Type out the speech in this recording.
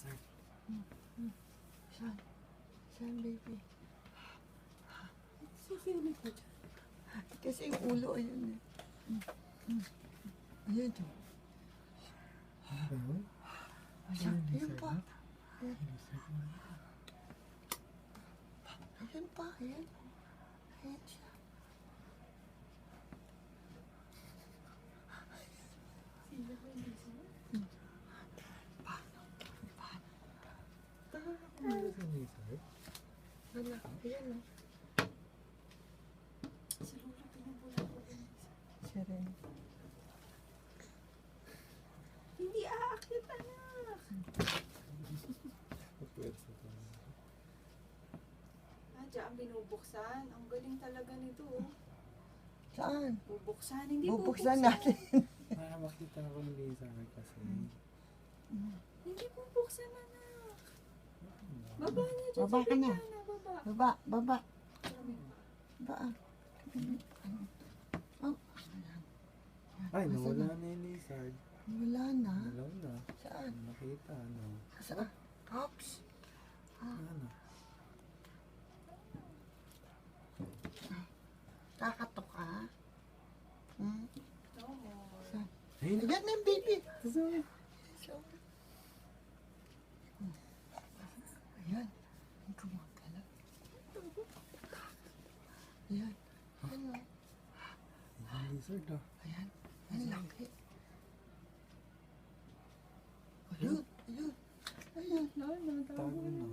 Lizard. Saan? Saan, baby? Sisili ko dyan. Kasi yung ulo, ayun eh. Ayun. oh. Ayun. Ayan, Ayun, ayun lizard pa. na. ayun pa, ayan. Ayan siya. Sila ko hindi siya. Ano sa lizard? Wala, ayan oh. Si Lolo pinabula ko rin. Siya rin. Hindi aakit anak. Ah, dyan binubuksan. Ang galing talaga nito. oh. Saan? Bubuksan, hindi Bubuksan natin. Para makita ko yung lizard kasi. Hindi bubuksan anak. Baba niya dyan Baba sa ka na. Baba. Baba, baba. Ah. Oh, Ay, nawala na yung lizard. wala na. Wala na. Saan? Nakita, ano. Saan? Ops. Ano? Kakatok ka? Hmm? Saan? Ayan na yung baby. Sorry. Sorry. Ayan. Ang gumagalaw. Ayan. Ayan o. Yung lizard ah. Ayan. Ang laki. Ayun. Ayun. Ayun. Tago na. Sorry. Ano na?